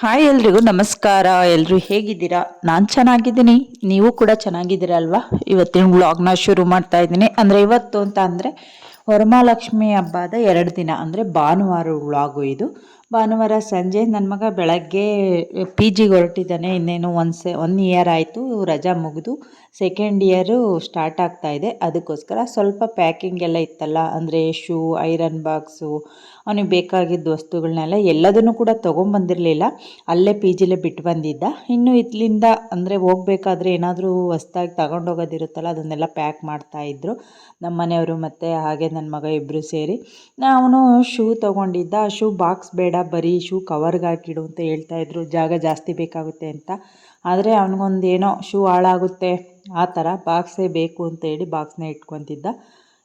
Hi ಎಲ್ರಿಗೂ ನಮಸ್ಕಾರ. ಎಲ್ಲರೂ ಹೇಗಿದ್ದೀರಾ? ನಾನು ಚೆನ್ನಾಗಿದ್ದೀನಿ. ನೀವು ಕೂಡ ಚೆನ್ನಾಗಿದ್ದೀರಾ ಅಲ್ವಾ? ಇವತ್ತಿನ ವ್ಲಾಗ್ನ ಶುರು ಮಾಡ್ತಾ ಇದ್ದೀನಿ. ಅಂದರೆ ಇವತ್ತು ಅಂತ ಅಂದರೆ ವರಮಹಾಲಕ್ಷ್ಮಿ ಹಬ್ಬದ ಎರಡು ದಿನ. ಅಂದರೆ ಭಾನುವಾರ ವ್ಲಾಗು ಇದು. ಭಾನುವಾರ ಸಂಜೆ ನನ್ನ ಮಗ ಬೆಳಗ್ಗೆ ಪಿ ಜಿಗೆ ಹೊರಟಿದ್ದಾನೆ. ಇನ್ನೇನು ಒಂದು ಸೆ ಒನ್ ಇಯರ್ ಆಯಿತು, ರಜಾ ಮುಗಿದು ಸೆಕೆಂಡ್ ಇಯರು ಸ್ಟಾರ್ಟ್ ಆಗ್ತಾ ಇದೆ. ಅದಕ್ಕೋಸ್ಕರ ಸ್ವಲ್ಪ ಪ್ಯಾಕಿಂಗ್ ಎಲ್ಲ ಇತ್ತಲ್ಲ, ಅಂದರೆ ಶೂ ಐರನ್ ಬಾಕ್ಸು ಅವನಿಗೆ ಬೇಕಾಗಿದ್ದ ವಸ್ತುಗಳನ್ನೆಲ್ಲ ಎಲ್ಲದನ್ನು ಕೂಡ ತೊಗೊಂಬಂದಿರಲಿಲ್ಲ. ಅಲ್ಲೇ ಪಿ ಜಿಲೇ ಬಿಟ್ಟು ಬಂದಿದ್ದ. ಇನ್ನು ಇಲ್ಲಿಂದ, ಅಂದರೆ ಹೋಗಬೇಕಾದ್ರೆ ಏನಾದರೂ ಹೊಸ್ದಾಗಿ ತಗೊಂಡೋಗೋದಿರುತ್ತಲ್ಲ, ಅದನ್ನೆಲ್ಲ ಪ್ಯಾಕ್ ಮಾಡ್ತಾಯಿದ್ರು ನಮ್ಮ ಮನೆಯವರು ಮತ್ತು ಹಾಗೆ ನನ್ನ ಮಗ ಇಬ್ಬರು ಸೇರಿ. ನಾನು ಶೂ ತೊಗೊಂಡಿದ್ದ. ಶೂ ಬಾಕ್ಸ್ ಬೇಡ ಬರೀ ಶೂ ಕವರ್ಗೆ ಹಾಕಿಡು ಅಂತ ಹೇಳ್ತಾ ಇದ್ರು. ಜಾಗ ಜಾಸ್ತಿ ಬೇಕಾಗುತ್ತೆ ಅಂತ. ಆದರೆ ಅವನಿಗೊಂದು ಏನೋ ಶೂ ಹಾಳಾಗುತ್ತೆ, ಆ ಥರ ಬಾಕ್ಸೇ ಬೇಕು ಅಂತ ಹೇಳಿ ಬಾಕ್ಸ್ನ ಇಟ್ಕೊತಿದ್ದ.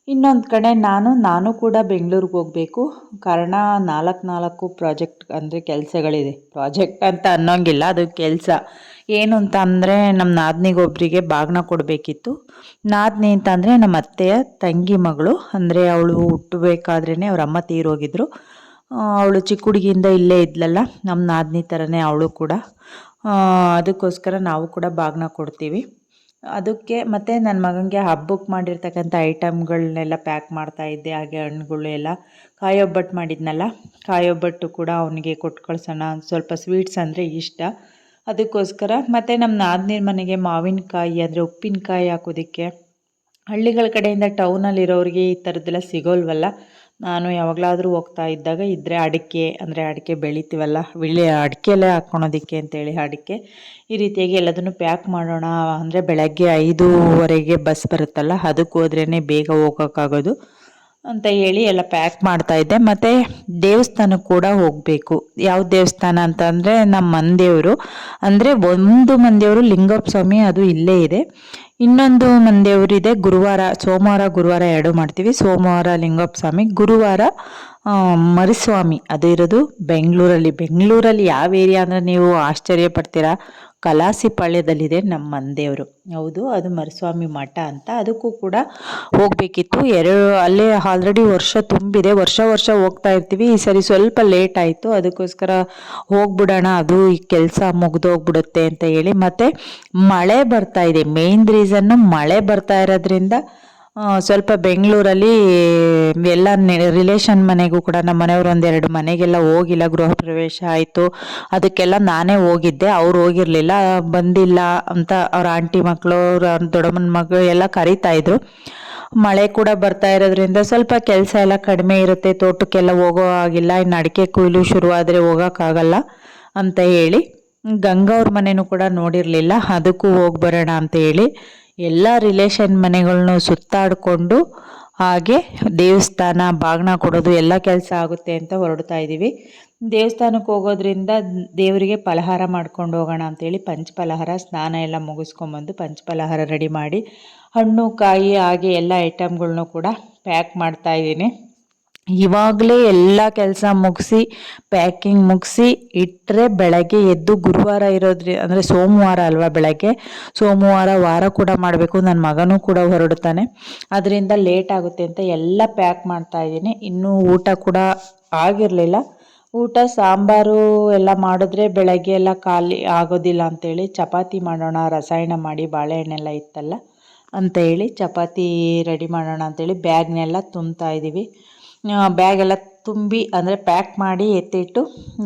ಇನ್ನೊಂದು ಕಡೆ ನಾನು ನಾನು ಕೂಡ ಬೆಂಗಳೂರಿಗೆ ಹೋಗಬೇಕು. ಕಾರಣ ನಾಲ್ಕು ನಾಲ್ಕು ಪ್ರಾಜೆಕ್ಟ್ ಅಂದರೆ ಕೆಲಸಗಳಿದೆ. ಪ್ರಾಜೆಕ್ಟ್ ಅಂತ ಅನ್ನೋಂಗಿಲ್ಲ, ಅದು ಕೆಲಸ. ಏನು ಅಂತ ಅಂದರೆ ನಮ್ಮ ನಾದ್ನಿಗೊಬ್ಬರಿಗೆ ಬಾಗ್ನ ಕೊಡಬೇಕಿತ್ತು. ನಾದಿನಿ ಅಂತ ಅಂದರೆ ನಮ್ಮ ಅತ್ತೆಯ ತಂಗಿ ಮಗಳು. ಅಂದರೆ ಅವಳು ಹುಟ್ಟಬೇಕಾದ್ರೇ ಅವ್ರ ಅಮ್ಮ ತೀರೋಗಿದ್ರು. ಅವಳು ಚಿಕ್ಕ ಹುಡುಗಿಯಿಂದ ಇಲ್ಲೇ ಇದ್ಲಲ್ಲ ನಮ್ಮ ನಾದಿನಿ ಥರನೇ ಅವಳು ಕೂಡ. ಅದಕ್ಕೋಸ್ಕರ ನಾವು ಕೂಡ ಬಾಗ್ನ ಕೊಡ್ತೀವಿ. ಅದಕ್ಕೆ ಮತ್ತು ನನ್ನ ಮಗನಿಗೆ ಹಬ್ಬಕ್ಕೆ ಮಾಡಿರ್ತಕ್ಕಂಥ ಐಟಮ್ಗಳನ್ನೆಲ್ಲ ಪ್ಯಾಕ್ ಮಾಡ್ತಾ ಇದ್ದೆ, ಹಾಗೆ ಹಣ್ಣುಗಳು ಎಲ್ಲ. ಕಾಯೊಬ್ಬಟ್ಟು ಮಾಡಿದ್ನಲ್ಲ, ಕಾಯೊಬ್ಬಟ್ಟು ಕೂಡ ಅವನಿಗೆ ಕೊಟ್ಟು ಕಳ್ಸೋಣ, ಸ್ವಲ್ಪ ಸ್ವೀಟ್ಸ್ ಅಂದರೆ ಇಷ್ಟ. ಅದಕ್ಕೋಸ್ಕರ ಮತ್ತು ನಮ್ಮ ನಾದಿನಿರ ಮನೆಗೆ ಮಾವಿನಕಾಯಿ ಅಂದರೆ ಉಪ್ಪಿನಕಾಯಿ ಹಾಕೋದಕ್ಕೆ. ಹಳ್ಳಿಗಳ ಕಡೆಯಿಂದ ಟೌನಲ್ಲಿರೋರಿಗೆ ಈ ಥರದ್ದೆಲ್ಲ ಸಿಗೋಲ್ವಲ್ಲ ನಾನು ಯಾವಾಗಲಾದರೂ ಹೋಗ್ತಾ ಇದ್ದಾಗ ಇದ್ದರೆ ಅಡಿಕೆ, ಅಂದರೆ ಅಡಿಕೆ ಬೆಳಿತೀವಲ್ಲ ವಿಳೆ ಅಡಿಕೆಯಲ್ಲೇ ಹಾಕ್ಕೊಳೋದಕ್ಕೆ ಅಂತೇಳಿ ಅಡಿಕೆ. ಈ ರೀತಿಯಾಗಿ ಎಲ್ಲದನ್ನು ಪ್ಯಾಕ್ ಮಾಡೋಣ ಅಂದರೆ ಬೆಳಗ್ಗೆ ಐದೂವರೆಗೆ ಬಸ್ ಬರುತ್ತಲ್ಲ, ಅದಕ್ಕೆ ಹೋದ್ರೇ ಬೇಗ ಹೋಗೋಕ್ಕಾಗೋದು ಅಂತ ಹೇಳಿ ಎಲ್ಲ ಪ್ಯಾಕ್ ಮಾಡ್ತಾ ಇದ್ದೆ. ಮತ್ತು ದೇವಸ್ಥಾನಕ್ಕೆ ಕೂಡ ಹೋಗಬೇಕು. ಯಾವ ದೇವಸ್ಥಾನ ಅಂತಂದರೆ ನಮ್ಮ ಮಂದೇವರು ಅಂದರೆ ಒಂದು ಮಂದೇವರು ಲಿಂಗಪ್ಪ ಸ್ವಾಮಿ ಅದು ಇಲ್ಲೇ ಇದೆ. ಇನ್ನೊಂದು ಮಂದೇವರಿದೆ ಗುರುವಾರ, ಸೋಮವಾರ, ಗುರುವಾರ ಎರಡು ಮಾಡ್ತೀವಿ. ಸೋಮವಾರ ಲಿಂಗಪ್ಪ ಸ್ವಾಮಿ ಗುರುವಾರ ಮರಿಸ್ವಾಮಿ. ಅದು ಇರೋದು ಬೆಂಗಳೂರಲ್ಲಿ. ಬೆಂಗಳೂರಲ್ಲಿ ಯಾವ ಏರಿಯಾ ಅಂದರೆ ನೀವು ಆಶ್ಚರ್ಯ ಪಡ್ತೀರಾ? ಕಲಾಸಿಪಾಳ್ಯದಲ್ಲಿದೆ ನಮ್ಮ ಮಂದೇವರು ಹೌದು, ಅದು ಮರಸ್ವಾಮಿ ಮಠ ಅಂತ. ಅದಕ್ಕೂ ಕೂಡ ಹೋಗಬೇಕಿತ್ತು. ಎರಡು, ಅಲ್ಲೇ ಆಲ್ರೆಡಿ ವರ್ಷ ತುಂಬಿದೆ. ವರ್ಷ ವರ್ಷ ಹೋಗ್ತಾ ಇರ್ತೀವಿ. ಈ ಸರಿ ಸ್ವಲ್ಪ ಲೇಟ್ ಆಯಿತು. ಅದಕ್ಕೋಸ್ಕರ ಹೋಗ್ಬಿಡೋಣ. ಅದು ಈ ಕೆಲಸ ಮುಗಿದೋಗ್ಬಿಡುತ್ತೆ ಅಂತ ಹೇಳಿ. ಮತ್ತು ಮಳೆ ಬರ್ತಾ ಇದೆ. ಮೇನ್ ರೀಸನ್ನು ಮಳೆ ಬರ್ತಾ ಇರೋದ್ರಿಂದ ಸ್ವಲ್ಪ ಬೆಂಗಳೂರಲ್ಲಿ ಎಲ್ಲ ರಿಲೇಷನ್ ಮನೆಗೂ ಕೂಡ ನಮ್ಮ ಮನೆಯವರು ಒಂದೆರಡು ಮನೆಗೆಲ್ಲ ಹೋಗಿಲ್ಲ, ಗೃಹ ಪ್ರವೇಶ ಆಯಿತು. ಅದಕ್ಕೆಲ್ಲ ನಾನೇ ಹೋಗಿದ್ದೆ. ಅವ್ರು ಹೋಗಿರಲಿಲ್ಲ, ಬಂದಿಲ್ಲ ಅಂತ ಅವ್ರ ಆಂಟಿ ಮಕ್ಕಳು ಅವ್ರ ದೊಡ್ಡಮ್ಮನ ಮಗಳು ಎಲ್ಲ ಕರೀತಾ ಇದ್ರು. ಮಳೆ ಕೂಡ ಬರ್ತಾ ಇರೋದ್ರಿಂದ ಸ್ವಲ್ಪ ಕೆಲಸ ಎಲ್ಲ ಕಡಿಮೆ ಇರುತ್ತೆ. ತೋಟಕ್ಕೆಲ್ಲ ಹೋಗೋ ಆಗಿಲ್ಲ ಇನ್ನು ಅಡಿಕೆ ಕೊಯ್ಲು ಶುರುವಾದರೆ ಹೋಗೋಕ್ಕಾಗಲ್ಲ ಅಂತ ಹೇಳಿ. ಗಂಗಾ ಅವ್ರ ಮನೆಯೂ ಕೂಡ ನೋಡಿರಲಿಲ್ಲ. ಅದಕ್ಕೂ ಹೋಗಿ ಬರೋಣ ಅಂತ ಹೇಳಿ ಎಲ್ಲ ರಿಲೇಷನ್ ಮನೆಗಳನ್ನು ಸುತ್ತಾಡಿಕೊಂಡು ಹಾಗೆ ದೇವಸ್ಥಾನ ಬಾಗಿನ ಕೊಡೋದು ಎಲ್ಲ ಕೆಲಸ ಆಗುತ್ತೆ ಅಂತ ಹೊರಡ್ತಾ ಇದ್ದೀವಿ ದೇವಸ್ಥಾನಕ್ಕೆ ಹೋಗೋದ್ರಿಂದ ದೇವರಿಗೆ ಫಲಹಾರ ಮಾಡ್ಕೊಂಡು ಹೋಗೋಣ ಅಂಥೇಳಿ ಪಂಚಫಲಹಾರ ಸ್ನಾನ ಎಲ್ಲ ಮುಗಿಸ್ಕೊಂಬಂದು ಪಂಚಫಲಹಾರ ರೆಡಿ ಮಾಡಿ ಹಣ್ಣು, ಕಾಯಿ, ಹಾಗೆ ಎಲ್ಲ ಐಟಮ್ಗಳ್ನೂ ಕೂಡ ಪ್ಯಾಕ್ ಮಾಡ್ತಾ ಇದ್ದೀನಿ. ಇವಾಗಲೇ ಎಲ್ಲ ಕೆಲಸ ಮುಗಿಸಿ ಪ್ಯಾಕಿಂಗ್ ಮುಗಿಸಿ ಇಟ್ಟರೆ ಬೆಳಗ್ಗೆ ಎದ್ದು ಗುರುವಾರ ಇರೋದ್ರಿ, ಅಂದರೆ ಸೋಮವಾರ ಅಲ್ವಾ ಬೆಳಗ್ಗೆ? ಸೋಮವಾರ ವಾರ ಕೂಡ ಮಾಡಬೇಕು ನನ್ನ ಮಗನೂ ಕೂಡ ಹೊರಡುತ್ತಾನೆ. ಅದರಿಂದ ಲೇಟ್ ಆಗುತ್ತೆ ಅಂತ ಎಲ್ಲ ಪ್ಯಾಕ್ ಮಾಡ್ತಾ ಇದ್ದೀನಿ. ಇನ್ನೂ ಊಟ ಕೂಡ ಆಗಿರಲಿಲ್ಲ. ಊಟ, ಸಾಂಬಾರು ಎಲ್ಲ ಮಾಡಿದ್ರೆ ಬೆಳಗ್ಗೆ ಎಲ್ಲ ಖಾಲಿ ಆಗೋದಿಲ್ಲ ಅಂತೇಳಿ ಚಪಾತಿ ಮಾಡೋಣ, ರಸಾಯನ ಮಾಡಿ, ಬಾಳೆಹಣ್ಣೆಲ್ಲ ಇತ್ತಲ್ಲ ಅಂತ ಹೇಳಿ ಚಪಾತಿ ರೆಡಿ ಮಾಡೋಣ ಅಂತೇಳಿ ಬ್ಯಾಗ್ನೆಲ್ಲ ತುಂಬ್ತಾ ಇದ್ದೀವಿ. ಬ್ಯಾಗೆಲ್ಲ ತುಂಬಿ ಅಂದರೆ ಪ್ಯಾಕ್ ಮಾಡಿ ಎತ್ತಿಟ್ಟು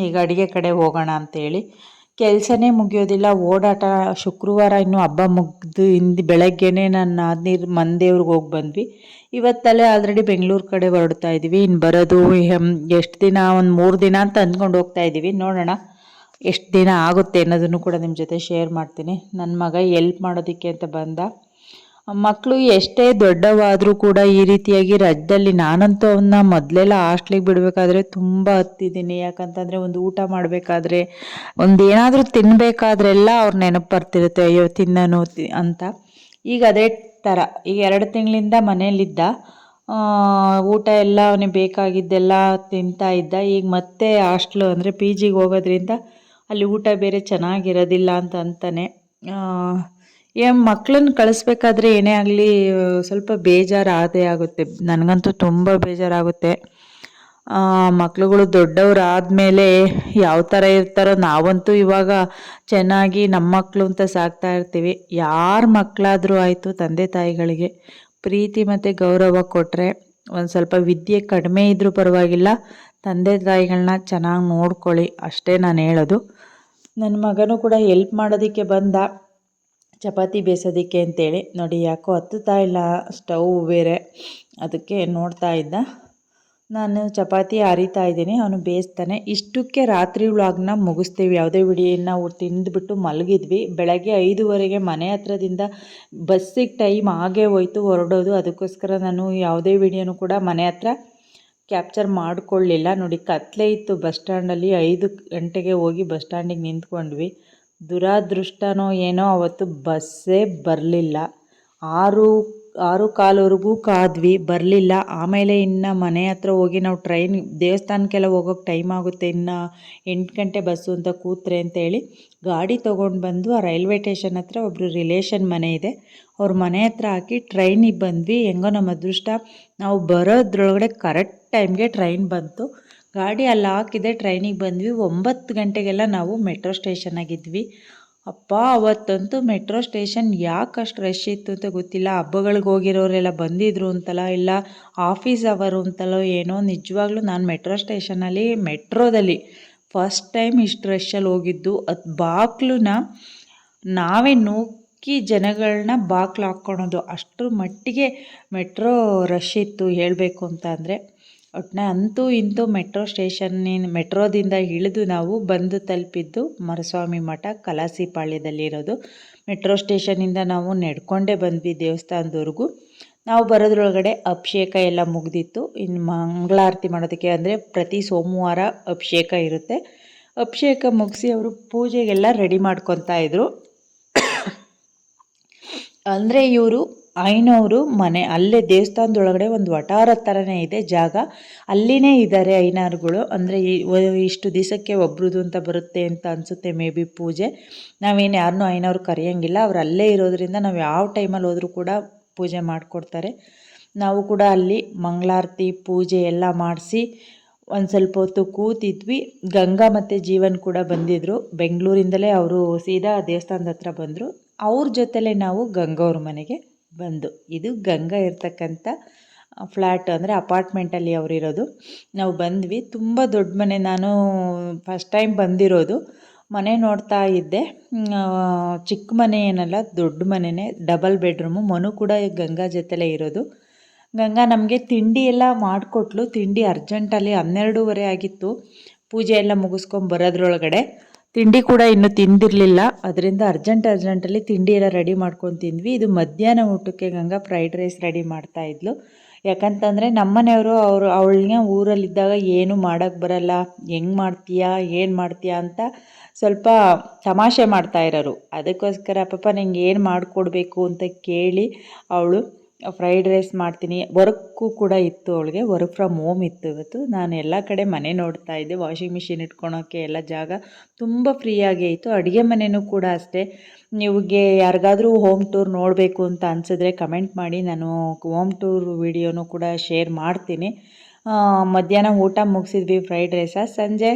ಈಗ ಅಡುಗೆ ಕಡೆ ಹೋಗೋಣ ಅಂತೇಳಿ. ಕೆಲಸನೇ ಮುಗಿಯೋದಿಲ್ಲ, ಓಡಾಟ ಶುಕ್ರವಾರ ಇನ್ನೂ ಹಬ್ಬ ಮುಗಿದು ಹಿಂದೆ ಬೆಳಗ್ಗೆನೇ ನನ್ನ ನಾದಿನೀರು ಮಂದೇವ್ರಿಗೆ ಹೋಗಿ ಬಂದ್ವಿ. ಇವತ್ತಲ್ಲೇ ಆಲ್ರೆಡಿ ಬೆಂಗಳೂರು ಕಡೆ ಹೊರಡ್ತಾ ಇದ್ದೀವಿ ಇನ್ನು ಬರೋದು ಎಷ್ಟು ದಿನ, ಒಂದು ಮೂರು ದಿನ ಅಂತ ಅಂದ್ಕೊಂಡು ಹೋಗ್ತಾ ಇದ್ದೀವಿ ನೋಡೋಣ ಎಷ್ಟು ದಿನ ಆಗುತ್ತೆ ಅನ್ನೋದನ್ನು ಕೂಡ ನಿಮ್ಮ ಜೊತೆ ಶೇರ್ ಮಾಡ್ತೀನಿ. ನನ್ನ ಮಗ ಎಲ್ಪ್ ಮಾಡೋದಕ್ಕೆ ಅಂತ ಬಂದ. ಮಕ್ಕಳು ಎಷ್ಟೇ ದೊಡ್ಡವಾದರೂ ಕೂಡ ಈ ರೀತಿಯಾಗಿ ರಜದಲ್ಲಿ ನಾನಂತೂ ಅವನ್ನ ಮೊದಲೆಲ್ಲ ಹಾಸ್ಟ್ಲಿಗೆ ಬಿಡಬೇಕಾದ್ರೆ ತುಂಬ ಹತ್ತಿದ್ದೀನಿ. ಯಾಕಂತಂದರೆ ಒಂದು ಊಟ ಮಾಡಬೇಕಾದ್ರೆ, ಒಂದು ಏನಾದರೂ ತಿನ್ನಬೇಕಾದ್ರೆಲ್ಲ ಅವ್ರು ನೆನಪು ಬರ್ತಿರುತ್ತೆ, ಅಯ್ಯೋ, ತಿನ್ನನು ಅಂತ. ಈಗ ಅದೇ ಥರ ಈಗ ಎರಡು ತಿಂಗಳಿಂದ ಮನೆಯಲ್ಲಿದ್ದ ಊಟ ಎಲ್ಲ ಅವನಿಗೆ ಬೇಕಾಗಿದ್ದೆಲ್ಲ ತಿಂತಾ ಇದ್ದ. ಈಗ ಮತ್ತೆ ಹಾಸ್ಟ್ಲು ಅಂದರೆ ಪಿ ಜಿಗೆ ಹೋಗೋದ್ರಿಂದ ಅಲ್ಲಿ ಊಟ ಬೇರೆ ಚೆನ್ನಾಗಿರೋದಿಲ್ಲ ಅಂತ ಅಂತಾನೆ ಮಕ್ಕಳನ್ನ ಕಳಿಸ್ಬೇಕಾದ್ರೆ ಏನೇ ಆಗಲಿ, ಸ್ವಲ್ಪ ಬೇಜಾರು ಆದೇ ಆಗುತ್ತೆ. ನನಗಂತೂ ತುಂಬ ಬೇಜಾರಾಗುತ್ತೆ. ಮಕ್ಳುಗಳು ದೊಡ್ಡವರಾದ ಮೇಲೆ ಯಾವ ಥರ ಇರ್ತಾರೋ ನಾವಂತೂ ಇವಾಗ ಚೆನ್ನಾಗಿ ನಮ್ಮ ಮಕ್ಕಳು ಅಂತ ಸಾಕ್ತಾ ಇರ್ತೀವಿ. ಯಾರ ಮಕ್ಕಳಾದರೂ ಆಯಿತು ತಂದೆ ತಾಯಿಗಳಿಗೆ ಪ್ರೀತಿ ಮತ್ತು ಗೌರವ ಕೊಟ್ಟರೆ ಒಂದು ಸ್ವಲ್ಪ ವಿದ್ಯೆ ಕಡಿಮೆ ಇದ್ದರೂ ಪರವಾಗಿಲ್ಲ. ತಂದೆ ತಾಯಿಗಳನ್ನ ಚೆನ್ನಾಗಿ ನೋಡ್ಕೊಳ್ಳಿ, ಅಷ್ಟೇ ನಾನು ಹೇಳೋದು. ನನ್ನ ಮಗನೂ ಕೂಡ ಹೆಲ್ಪ್ ಮಾಡೋದಕ್ಕೆ ಬಂದ. ಚಪಾತಿ ಬೇಯಿಸೋದಕ್ಕೆ ಅಂತೇಳಿ. ನೋಡಿ, ಯಾಕೋ ಹತ್ತುತ್ತಾ ಇಲ್ಲ, ಸ್ಟವ್ ಬೇರೆ. ಅದಕ್ಕೆ ನೋಡ್ತಾ ಇದ್ದ. ನಾನು ಚಪಾತಿ ಅರಿತಾ ಇದ್ದೀನಿ, ಅವನು ಬೇಯಿಸ್ತಾನೆ. ಇಷ್ಟಕ್ಕೆ ರಾತ್ರಿ ವ್ಲಾಗ್ನ ಮುಗಿಸ್ತೀವಿ. ಯಾವುದೇ ವಿಡಿಯೋ ನಾವು ತಿಂದುಬಿಟ್ಟು ಮಲಗಿದ್ವಿ. ಬೆಳಗ್ಗೆ ಐದುವರೆಗೆ ಮನೆ ಹತ್ರದಿಂದ ಬಸ್ಸಿಗೆ ಟೈಮ್ ಆಗೇ ಹೋಯ್ತು, ಹೊರಡೋದು. ಅದಕ್ಕೋಸ್ಕರ ನಾನು ಯಾವುದೇ ವಿಡಿಯೋನು ಕೂಡ ಮನೆ ಹತ್ರ ಕ್ಯಾಪ್ಚರ್ ಮಾಡಿಕೊಳ್ಳಿಲ್ಲ. ನೋಡಿ, ಕತ್ಲೆ ಇತ್ತು ಬಸ್ ಸ್ಟ್ಯಾಂಡಲ್ಲಿ. ಐದು ಗಂಟೆಗೆ ಹೋಗಿ ಬಸ್ ಸ್ಟ್ಯಾಂಡಿಗೆ ನಿಂತ್ಕೊಂಡ್ವಿ. ದುರಾದೃಷ್ಟನೋ ಏನೋ ಅವತ್ತು ಬಸ್ಸೇ ಬರಲಿಲ್ಲ. ಆರು ಆರು ಕಾಲವರೆಗೂ ಕಾದ್ವಿ, ಬರಲಿಲ್ಲ. ಆಮೇಲೆ ಇನ್ನು ಮನೆ ಹತ್ರ ಹೋಗಿ ನಾವು ಟ್ರೈನ್, ದೇವಸ್ಥಾನಕ್ಕೆಲ್ಲ ಹೋಗೋಕ್ಕೆ ಟೈಮ್ ಆಗುತ್ತೆ. ಇನ್ನು ಎಂಟು ಗಂಟೆ ಬಸ್ಸು ಅಂತ ಕೂತ್ರೆ ಅಂತೇಳಿ ಗಾಡಿ ತೊಗೊಂಡು ಬಂದು ಆ ರೈಲ್ವೆ ಟೇಷನ್ ಹತ್ರ ಒಬ್ಬರು ರಿಲೇಷನ್ ಮನೆ ಇದೆ. ಅವ್ರ ಮನೆ ಹತ್ರ ಹಾಕಿ ಟ್ರೈನಿಗೆ ಬಂದ್ವಿ. ಹೆಂಗೋ ನಮ್ಮ ಅದೃಷ್ಟ. ನಾವು ಬರೋದ್ರೊಳಗಡೆ ಕರೆಕ್ಟ್ ಟೈಮ್ಗೆ ಟ್ರೈನ್ ಬಂತು. ಗಾಡಿ ಅಲ್ಲಿ ಹಾಕಿದೆ ಟ್ರೈನಿಗೆ ಬಂದ್ವಿ. ಒಂಬತ್ತು ಗಂಟೆಗೆಲ್ಲ ನಾವು ಮೆಟ್ರೋ ಸ್ಟೇಷನ್ನಾಗಿದ್ವಿ ಅಪ್ಪ, ಅವತ್ತಂತೂ ಮೆಟ್ರೋ ಸ್ಟೇಷನ್ ಯಾಕೆ ಅಷ್ಟು ರಶ್ ಇತ್ತು ಅಂತ ಗೊತ್ತಿಲ್ಲ. ಹಬ್ಬಗಳಿಗೆ ಹೋಗಿರೋರೆಲ್ಲ ಬಂದಿದ್ರು ಅಂತಲ್ಲ, ಇಲ್ಲ ಆಫೀಸ್ ಅವರು ಅಂತಲೋ ಏನೋ, ನಿಜವಾಗ್ಲೂ ನಾನು ಮೆಟ್ರೋ ಸ್ಟೇಷನಲ್ಲಿ ಮೆಟ್ರೋದಲ್ಲಿ ಫಸ್ಟ್ ಟೈಮ್ ಇಷ್ಟು ರಶ್ಶಲ್ಲಿ ಹೋಗಿದ್ದು. ಅದು ಬಾಕ್ಲನ್ನ ನಾವೇ ನೂಕಿ ಜನಗಳನ್ನ ಬಾಕ್ಲು ಹಾಕ್ಕೊಳೋದು. ಅಷ್ಟರ ಮಟ್ಟಿಗೆ ಮೆಟ್ರೋ ರಶ್ ಇತ್ತು ಹೇಳಬೇಕು ಅಂತ ಅಂದರೆ. ಒಟ್ಟಿನ ಅಂತೂ ಇಂತೂ ಮೆಟ್ರೋ ಸ್ಟೇಷನ್ನಿನ ಮೆಟ್ರೋದಿಂದ ಇಳಿದು ನಾವು ಬಂದು ತಲುಪಿದ್ದು ಮರಸ್ವಾಮಿ ಮಠ, ಕಲಾಸಿಪಾಳ್ಯದಲ್ಲಿರೋದು. ಮೆಟ್ರೋ ಸ್ಟೇಷನಿಂದ ನಾವು ನಡ್ಕೊಂಡೇ ಬಂದ್ವಿ ದೇವಸ್ಥಾನದವರೆಗೂ. ನಾವು ಬರೋದ್ರೊಳಗಡೆ ಅಭಿಷೇಕ ಎಲ್ಲ ಮುಗಿದಿತ್ತು. ಇನ್ನು ಮಂಗಳಾರತಿ ಮಾಡೋದಕ್ಕೆ ಅಂದರೆ ಪ್ರತಿ ಸೋಮವಾರ ಅಭಿಷೇಕ ಇರುತ್ತೆ. ಅಭಿಷೇಕ ಮುಗಿಸಿ ಅವರು ಪೂಜೆಗೆಲ್ಲ ರೆಡಿ ಮಾಡ್ಕೊತಾ ಇದ್ರು. ಅಂದರೆ ಇವರು ಐನವರು ಮನೆ, ಅಲ್ಲೇ ದೇವಸ್ಥಾನದೊಳಗಡೆ ಒಂದು ವಟಾರ ಥರನೇ ಇದೆ ಜಾಗ. ಅಲ್ಲಿನೇ ಇದ್ದಾರೆ ಐನಾರುಗಳು. ಅಂದರೆ ಇಷ್ಟು ದಿವಸಕ್ಕೆ ಒಬ್ರದ್ದು ಅಂತ ಬರುತ್ತೆ ಅಂತ ಅನಿಸುತ್ತೆ ಮೇ ಬಿ ಪೂಜೆ. ನಾವೇನು ಯಾರನ್ನೂ ಐನವ್ರು ಕರೆಯೋಂಗಿಲ್ಲ. ಅವ್ರು ಅಲ್ಲೇ ಇರೋದ್ರಿಂದ ನಾವು ಯಾವ ಟೈಮಲ್ಲಿ ಹೋದರೂ ಕೂಡ ಪೂಜೆ ಮಾಡಿಕೊಡ್ತಾರೆ. ನಾವು ಕೂಡ ಅಲ್ಲಿ ಮಂಗಳಾರತಿ, ಪೂಜೆ ಎಲ್ಲ ಮಾಡಿಸಿ ಒಂದು ಸ್ವಲ್ಪ ಹೊತ್ತು ಕೂತಿದ್ವಿ. ಗಂಗಾ ಮತ್ತು ಜೀವನ್ ಕೂಡ ಬಂದಿದ್ದರು ಬೆಂಗಳೂರಿಂದಲೇ ಅವರು ಸೀದಾ ದೇವಸ್ಥಾನದ ಹತ್ರ ಬಂದರು. ಅವ್ರ ಜೊತೆಲೇ ನಾವು ಗಂಗವ್ರ ಮನೆಗೆ ಬಂದು, ಇದು ಗಂಗಾ ಇರ್ತಕ್ಕಂಥ ಫ್ಲ್ಯಾಟ್ ಅಂದರೆ ಅಪಾರ್ಟ್ಮೆಂಟಲ್ಲಿ ಅವರಿರೋದು. ನಾವು ಬಂದ್ವಿ, ತುಂಬ ದೊಡ್ಡ ಮನೆ, ನಾನು ಫಸ್ಟ್ ಟೈಮ್ ಬಂದಿರೋದು. ಮನೆ ನೋಡ್ತಾ ಇದ್ದೆ. ಚಿಕ್ಕ ಮನೆ ಏನಲ್ಲ, ದೊಡ್ಡ ಮನೆಯೇ ಡಬಲ್ ಬೆಡ್ರೂಮು ಮನು ಕೂಡ ಗಂಗಾ ಜೊತೆಲೇ ಇರೋದು. ಗಂಗಾ ನಮಗೆ ತಿಂಡಿ ಎಲ್ಲ ಮಾಡಿಕೊಟ್ಲು. ತಿಂಡಿ ಅರ್ಜೆಂಟಲ್ಲಿ ಹನ್ನೆರಡೂವರೆ ಆಗಿತ್ತು. ಪೂಜೆ ಎಲ್ಲ ಮುಗಿಸ್ಕೊಂಡು ಬರೋದ್ರೊಳಗಡೆ. ತಿಂಡಿ ಕೂಡ ಇನ್ನೂ ತಿಂದಿರಲಿಲ್ಲ. ಅದರಿಂದ ಅರ್ಜೆಂಟ್ ಅರ್ಜೆಂಟಲ್ಲಿ ತಿಂಡಿ ಎಲ್ಲ ರೆಡಿ ಮಾಡ್ಕೊಂಡು ತಿಂದ್ವಿ. ಇದು ಮಧ್ಯಾಹ್ನ ಊಟಕ್ಕೆ ಗಂಗಾ ಫ್ರೈಡ್ ರೈಸ್ ರೆಡಿ ಮಾಡ್ತಾ ಇದ್ಲು. ಯಾಕಂತಂದರೆ ನಮ್ಮನೆಯವರು ಅವರು ಅವಳನ್ನ ಊರಲ್ಲಿದ್ದಾಗ ಏನು ಮಾಡೋಕ್ಕೆ ಬರಲ್ಲ. ಹೆಂಗೆ ಮಾಡ್ತೀಯಾ, ಏನು ಮಾಡ್ತೀಯಾ ಅಂತ ಸ್ವಲ್ಪ ತಮಾಷೆ ಮಾಡ್ತಾ ಇರೋರು. ಅದಕ್ಕೋಸ್ಕರ ಪಾಪ ನಂಗೆ ಏನು ಮಾಡಿಕೊಡ್ಬೇಕು? ಅಂತ ಕೇಳಿ ಅವಳು ಫ್ರೈಡ್ ರೈಸ್ ಮಾಡ್ತೀನಿ. ವರ್ಕು ಕೂಡ ಇತ್ತು ಅವಳಿಗೆ. ವರ್ಕ್ ಫ್ರಮ್ ಹೋಮ್ ಇತ್ತು ಇವತ್ತು. ನಾನು ಎಲ್ಲ ಕಡೆ ಮನೆ ನೋಡ್ತಾ ಇದ್ದೆ. ವಾಷಿಂಗ್ ಮಿಷಿನ್ ಇಟ್ಕೊಳೋಕ್ಕೆ ಎಲ್ಲ ಜಾಗ ತುಂಬ ಫ್ರೀಯಾಗೇ ಇತ್ತು. ಅಡುಗೆ ಮನೆಯೂ ಕೂಡ ಅಷ್ಟೇ. ನಿಮಗೆ ಯಾರಿಗಾದರೂ ಹೋಮ್ ಟೂರ್ ನೋಡಬೇಕು ಅಂತ ಅನಿಸಿದ್ರೆ ಕಮೆಂಟ್ ಮಾಡಿ. ನಾನು ಹೋಮ್ ಟೂರ್ ವಿಡಿಯೋನೂ ಕೂಡ ಶೇರ್ ಮಾಡ್ತೀನಿ. ಮಧ್ಯಾಹ್ನ ಊಟ ಮುಗಿಸಿದ್ವಿ ಫ್ರೈಡ್ ರೈಸ ಸಂಜೆ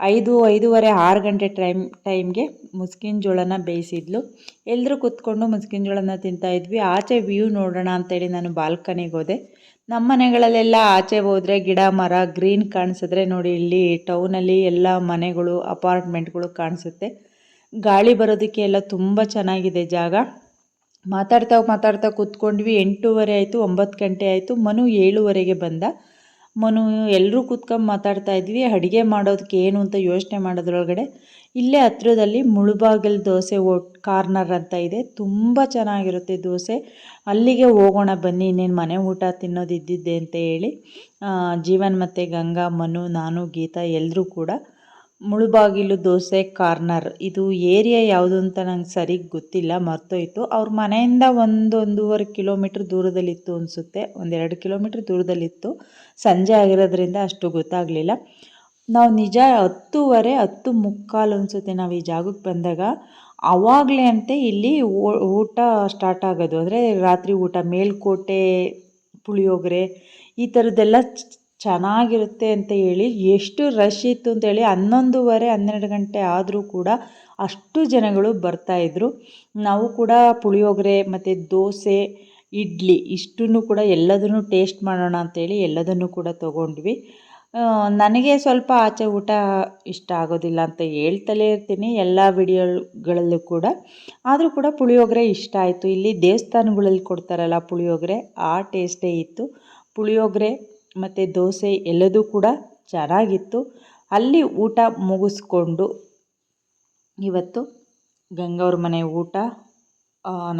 ಐದು ಐದೂವರೆ, ಆರು ಗಂಟೆ ಟೈಮ್, ಟೈಮ್ಗೆ ಮುಸ್ಕಿನ ಜೋಳನ ಬೇಯಿಸಿದ್ಲು. ಎಲ್ಲರೂ ಕೂತ್ಕೊಂಡು ಮುಸ್ಕಿನ ಜೋಳನ ತಿಂತಾಯಿದ್ವಿ ಆಚೆ ವ್ಯೂ ನೋಡೋಣ ಅಂತೇಳಿ ನಾನು ಬಾಲ್ಕನಿಗೆ ಹೋದೆ. ನಮ್ಮ ಮನೆಗಳಲ್ಲೆಲ್ಲ ಆಚೆ ಹೋದರೆ ಗಿಡ, ಮರ, ಗ್ರೀನ್ ಕಾಣಿಸಿದ್ರೆ ನೋಡಿ, ಇಲ್ಲಿ ಟೌನಲ್ಲಿ ಎಲ್ಲ ಮನೆಗಳು, ಅಪಾರ್ಟ್ಮೆಂಟ್ಗಳು ಕಾಣಿಸುತ್ತೆ. ಗಾಳಿ ಬರೋದಕ್ಕೆ ಎಲ್ಲ ತುಂಬ ಚೆನ್ನಾಗಿದೆ ಜಾಗ. ಮಾತಾಡ್ತಾ ಮಾತಾಡ್ತಾ ಕೂತ್ಕೊಂಡ್ವಿ. ಎಂಟೂವರೆ ಆಯಿತು, ಒಂಬತ್ತು ಗಂಟೆ ಆಯಿತು. ಮನು ಏಳುವರೆಗೆ ಬಂದ. ಮನು ಎಲ್ಲರೂ ಕೂತ್ಕೊಂಡು ಮಾತಾಡ್ತಾ ಇದ್ವಿ, ಅಡುಗೆ ಮಾಡೋದಕ್ಕೆ ಏನು ಅಂತ ಯೋಚನೆ ಮಾಡೋದ್ರೊಳಗಡೆ ಇಲ್ಲೇ ಹತ್ರದಲ್ಲಿ ಮುಳುಬಾಗಿಲು ದೋಸೆ ಓಟ್ ಕಾರ್ನರ್ ಅಂತ ಇದೆ. ತುಂಬ ಚೆನ್ನಾಗಿರುತ್ತೆ ದೋಸೆ. ಅಲ್ಲಿಗೆ ಹೋಗೋಣ ಬನ್ನಿ, ಇನ್ನೇನು ಮನೆ ಊಟ ತಿನ್ನೋದು ಇದ್ದಿದ್ದೆ ಅಂತ ಹೇಳಿ. ಜೀವನ್ ಮತ್ತು ಗಂಗಾ, ಮನು, ನಾನು, ಗೀತಾ ಎಲ್ಲರೂ ಕೂಡ ಮುಳುಬಾಗಿಲು ದೋಸೆ ಕಾರ್ನರ್. ಇದು ಏರಿಯಾ ಯಾವುದು ಅಂತ ನಂಗೆ ಸರಿ ಗೊತ್ತಿಲ್ಲ, ಮರ್ತೋಯ್ತು. ಅವ್ರ ಮನೆಯಿಂದ ಒಂದು ಒಂದೂವರೆ ಕಿಲೋಮೀಟ್ರ್ ದೂರದಲ್ಲಿತ್ತು ಅನಿಸುತ್ತೆ. ಒಂದೆರಡು ಕಿಲೋಮೀಟ್ರ್ ದೂರದಲ್ಲಿತ್ತು. ಸಂಜೆ ಆಗಿರೋದ್ರಿಂದ ಅಷ್ಟು ಗೊತ್ತಾಗಲಿಲ್ಲ. ನಾವು ನಿಜ ಹತ್ತೂವರೆ, ಹತ್ತು ಮುಕ್ಕಾಲು ಅನಿಸುತ್ತೆ ನಾವು ಈ ಜಾಗಕ್ಕೆ ಬಂದಾಗ. ಆವಾಗಲೇ ಅಂತೆ ಇಲ್ಲಿ ಊಟ ಸ್ಟಾರ್ಟ್ ಆಗೋದು. ಅಂದರೆ ರಾತ್ರಿ ಊಟ, ಮೇಲ್ಕೋಟೆ, ಪುಳಿಯೋಗರೆ ಈ ಥರದ್ದೆಲ್ಲ ಚೆನ್ನಾಗಿರುತ್ತೆ ಅಂತ ಹೇಳಿ ಎಷ್ಟು ರಶ್ ಇತ್ತು ಅಂತೇಳಿ ಹನ್ನೊಂದುವರೆ, ಹನ್ನೆರಡು ಗಂಟೆ ಆದರೂ ಕೂಡ ಅಷ್ಟು ಜನಗಳು ಬರ್ತಾಯಿದ್ರು ನಾವು ಕೂಡ ಪುಳಿಯೋಗರೆ ಮತ್ತು ದೋಸೆ, ಇಡ್ಲಿ ಇಷ್ಟನ್ನು ಕೂಡ ಎಲ್ಲದನ್ನು ಟೇಸ್ಟ್ ಮಾಡೋಣ ಅಂತೇಳಿ ಎಲ್ಲದನ್ನು ಕೂಡ ತೊಗೊಂಡ್ವಿ. ನನಗೆ ಸ್ವಲ್ಪ ಆಚೆ ಊಟ ಇಷ್ಟ ಆಗೋದಿಲ್ಲ ಅಂತ ಹೇಳ್ತಲೇ ಇರ್ತೀನಿ ಎಲ್ಲ ವಿಡಿಯೋಗಳಲ್ಲೂ ಕೂಡ. ಆದರೂ ಕೂಡ ಪುಳಿಯೋಗರೆ ಇಷ್ಟ ಆಯಿತು. ಇಲ್ಲಿ ದೇವಸ್ಥಾನಗಳಲ್ಲಿ ಕೊಡ್ತಾರಲ್ಲ ಪುಳಿಯೋಗರೆ, ಆ ಟೇಸ್ಟೇ ಇತ್ತು. ಪುಳಿಯೋಗರೆ ಮತ್ತು ದೋಸೆ ಎಲ್ಲದೂ ಕೂಡ ಚೆನ್ನಾಗಿತ್ತು. ಅಲ್ಲಿ ಊಟ ಮುಗಿಸ್ಕೊಂಡು ಇವತ್ತು ಗಂಗವ್ರ ಮನೆ ಊಟ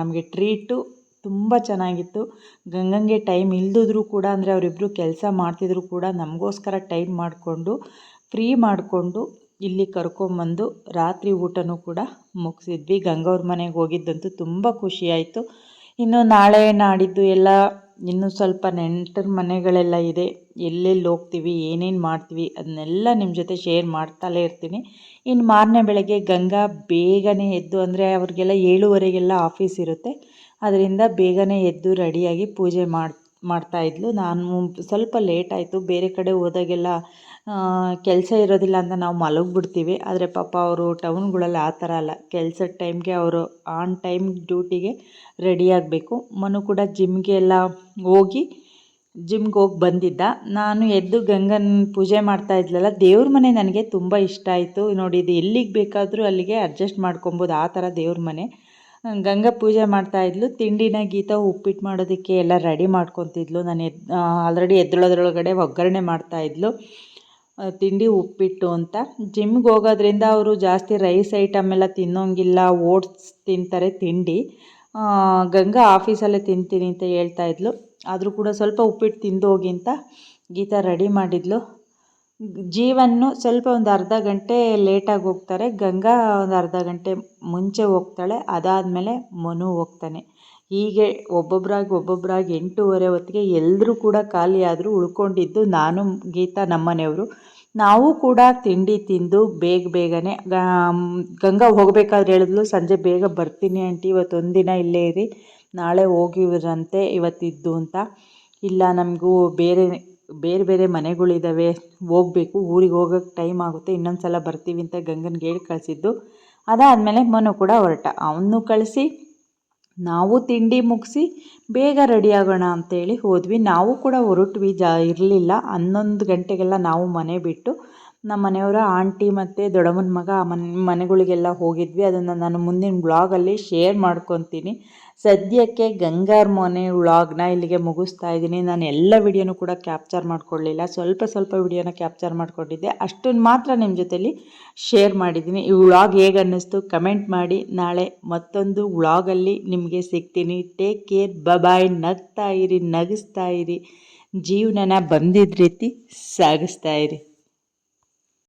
ನಮಗೆ ಟ್ರೀಟು ತುಂಬ ಚೆನ್ನಾಗಿತ್ತು. ಗಂಗಂಗೆ ಟೈಮ್ ಇಲ್ದಿದ್ರೂ ಕೂಡ, ಅಂದರೆ ಅವರಿಬ್ಬರು ಕೆಲಸ ಮಾಡ್ತಿದ್ರು ಕೂಡ ನಮಗೋಸ್ಕರ ಟೈಮ್ ಮಾಡಿಕೊಂಡು ಫ್ರೀ ಮಾಡಿಕೊಂಡು ಇಲ್ಲಿ ಕರ್ಕೊಂಬಂದು ರಾತ್ರಿ ಊಟನೂ ಕೂಡ ಮುಗಿಸಿದ್ವಿ. ಗಂಗವ್ರ ಮನೆಗೆ ಹೋಗಿದ್ದಂತೂ ತುಂಬ ಖುಷಿಯಾಯಿತು ಇನ್ನು ನಾಳೆ ನಾಡಿದ್ದು ಎಲ್ಲ ಇನ್ನೂ ಸ್ವಲ್ಪ ನೆಂಟರ ಮನೆಗಳೆಲ್ಲ ಇದೆ. ಎಲ್ಲೆಲ್ಲಿ ಹೋಗ್ತೀವಿ, ಏನೇನು ಮಾಡ್ತೀವಿ ಅದನ್ನೆಲ್ಲ ನಿಮ್ಮ ಜೊತೆ ಶೇರ್ ಮಾಡ್ತಲೇ ಇರ್ತೀನಿ. ಇನ್ನು ಮಾರನೇ ಬೆಳಗ್ಗೆ ಗಂಗಾ ಬೇಗನೆ ಎದ್ದು, ಅಂದರೆ ಅವ್ರಿಗೆಲ್ಲ ಏಳುವರೆಗೆಲ್ಲ ಆಫೀಸ್ ಇರುತ್ತೆ. ಅದರಿಂದ ಬೇಗನೆ ಎದ್ದು ರೆಡಿಯಾಗಿ ಪೂಜೆ ಮಾಡಿ ಮಾಡ್ತಾಯಿದ್ಲು ನಾನು ಸ್ವಲ್ಪ ಲೇಟ್ ಆಯಿತು. ಬೇರೆ ಕಡೆ ಹೋದಾಗೆಲ್ಲ ಕೆಲಸ ಇರೋದಿಲ್ಲ ಅಂತ ನಾವು ಮಲಗಿಬಿಡ್ತೀವಿ. ಆದರೆ ಪಾಪ ಅವರು ಟೌನ್ಗಳಲ್ಲಿ ಆ ಥರ ಅಲ್ಲ. ಕೆಲಸದ ಟೈಮ್ಗೆ ಅವರು ಆನ್ ಟೈಮ್ ಡ್ಯೂಟಿಗೆ ರೆಡಿ ಆಗಬೇಕು. ಮನು ಕೂಡ ಜಿಮ್ಗೆ ಎಲ್ಲ ಹೋಗಿ ಜಿಮ್ಗೆ ಹೋಗಿ ಬಂದಿದ್ದ. ನಾನು ಎದ್ದು ಗಂಗನ ಪೂಜೆ ಮಾಡ್ತಾ ಇದ್ಲಲ್ಲ, ದೇವ್ರ ಮನೆ ನನಗೆ ತುಂಬ ಇಷ್ಟ ಆಯಿತು. ನೋಡಿ, ಇದು ಎಲ್ಲಿಗೆ ಬೇಕಾದರೂ ಅಲ್ಲಿಗೆ ಅಡ್ಜಸ್ಟ್ ಮಾಡ್ಕೊಬೋದು. ಆ ಥರ ದೇವ್ರ ಮನೆ. ಗಂಗಾ ಪೂಜೆ ಮಾಡ್ತಾ ಇದ್ಲು. ತಿಂಡಿನ ಗೀತಾ ಉಪ್ಪಿಟ್ಟು ಮಾಡೋದಕ್ಕೆ ಎಲ್ಲ ರೆಡಿ ಮಾಡ್ಕೊತಿದ್ಲು. ನಾನು ಎದ್ ಆಲ್ರೆಡಿ ಎದ್ದಳೋದ್ರೊಳಗಡೆ ಒಗ್ಗರಣೆ ಮಾಡ್ತಾಯಿದ್ಲು ತಿಂಡಿ ಉಪ್ಪಿಟ್ಟು ಅಂತ. ಜಿಮ್ಗೆ ಹೋಗೋದ್ರಿಂದ ಅವರು ಜಾಸ್ತಿ ರೈಸ್ ಐಟಮ್ ಎಲ್ಲ ತಿನ್ನೋಂಗಿಲ್ಲ. ಓಟ್ಸ್ ತಿಂತಾರೆ ತಿಂಡಿ. ಗಂಗಾ ಆಫೀಸಲ್ಲೇ ತಿಂತೀನಿ ಅಂತ ಹೇಳ್ತಾ ಇದ್ಲು. ಆದರೂ ಕೂಡ ಸ್ವಲ್ಪ ಉಪ್ಪಿಟ್ಟು ತಿಂದು ಹೋಗಿ ಅಂತ ಗೀತಾ ರೆಡಿ ಮಾಡಿದ್ಲು. ಜೀವನ್ನು ಸ್ವಲ್ಪ ಒಂದು ಅರ್ಧ ಗಂಟೆ ಲೇಟಾಗಿ ಹೋಗ್ತಾರೆ. ಗಂಗಾ ಒಂದು ಅರ್ಧ ಗಂಟೆ ಮುಂಚೆ ಹೋಗ್ತಾಳೆ. ಅದಾದಮೇಲೆ ಮನು ಹೋಗ್ತಾನೆ. ಹೀಗೆ ಒಬ್ಬೊಬ್ಬರಾಗಿ ಒಬ್ಬೊಬ್ಬರಾಗಿ ಎಂಟೂವರೆ ಹೊತ್ತಿಗೆ ಎಲ್ಲರೂ ಕೂಡ ಖಾಲಿಯಾದರೂ ಉಳ್ಕೊಂಡಿದ್ದು ನಾನು, ಗೀತಾ ನಮ್ಮನೆಯವರು. ನಾವು ಕೂಡ ತಿಂಡಿ ತಿಂದು ಬೇಗ ಬೇಗನೆ ಗಂಗಾ ಹೋಗಬೇಕಾದ್ರೆ ಹೇಳಿದ್ಲು, ಸಂಜೆ ಬೇಗ ಬರ್ತೀನಿ ಆಂಟಿ ಒಂದಿನ ಇಲ್ಲೇ ಇರಿ, ನಾಳೆ ಹೋಗಿವ್ರಂತೆ ಇವತ್ತಿದ್ದು ಅಂತ. ಇಲ್ಲ, ನಮಗೂ ಬೇರೆ ಬೇರೆ ಬೇರೆ ಮನೆಗಳಿದ್ದಾವೆ ಹೋಗಬೇಕು, ಊರಿಗೆ ಹೋಗೋಕ್ಕೆ ಟೈಮ್ ಆಗುತ್ತೆ ಇನ್ನೊಂದು ಸಲ ಬರ್ತೀವಿ ಅಂತ ಗಂಗನ್ಗೆ ಹೇಳಿ ಕಳಿಸಿದ್ದು. ಅದಾದಮೇಲೆ ಮನು ಕೂಡ ಹೊರಟ. ಅವನು ಕಳಿಸಿ, ನಾವು ತಿಂಡಿ ಮುಗಿಸಿ, ಬೇಗ ರೆಡಿ ಆಗೋಣ ಅಂತೇಳಿ ಹೋದ್ವಿ. ನಾವು ಕೂಡ ಹೊರಟ್ವಿ, ಜಾ ಇರಲಿಲ್ಲ. ಹನ್ನೊಂದು ಗಂಟೆಗೆಲ್ಲ ನಾವು ಮನೆ ಬಿಟ್ಟು ನಮ್ಮ ಮನೆಯವರ ಆಂಟಿ ಮತ್ತು ದೊಡ್ಡಮ್ಮನ ಮಗ ಮನೆ, ಮನೆಗಳಿಗೆಲ್ಲ ಹೋಗಿದ್ವಿ. ಅದನ್ನು ನಾನು ಮುಂದಿನ ಬ್ಲಾಗಲ್ಲಿ ಶೇರ್ ಮಾಡ್ಕೊತೀನಿ. ಸದ್ಯಕ್ಕೆ ಗಂಗಾರ್ ಮನೆ ವ್ಲಾಗ್ನ ಇಲ್ಲಿಗೆ ಮುಗಿಸ್ತಾ ಇದ್ದೀನಿ. ನಾನು ಎಲ್ಲ ವಿಡಿಯೋನೂ ಕೂಡ ಕ್ಯಾಪ್ಚರ್ ಮಾಡ್ಕೊಳ್ಳಿಲ್ಲ. ಸ್ವಲ್ಪ ಸ್ವಲ್ಪ ವಿಡಿಯೋನ ಕ್ಯಾಪ್ಚರ್ ಮಾಡ್ಕೊಂಡಿದ್ದೆ. ಅಷ್ಟನ್ನು ಮಾತ್ರ ನಿಮ್ಮ ಜೊತೆಲಿ ಶೇರ್ ಮಾಡಿದ್ದೀನಿ. ಈ ವ್ಲಾಗ್ ಹೇಗೆ ಅನ್ನಿಸ್ತು ಕಮೆಂಟ್ ಮಾಡಿ. ನಾಳೆ ಮತ್ತೊಂದು ವ್ಲಾಗಲ್ಲಿ ನಿಮಗೆ ಸಿಗ್ತೀನಿ. ಟೇಕ್ ಕೇರ್ ಬಬಾಯ್ ನಗ್ತಾ ಇರಿ, ನಗಿಸ್ತಾ ಇರಿ. ಜೀವನನ ಬಂದಿದ್ದ ರೀತಿ ಸಾಗಿಸ್ತಾ ಇರಿ.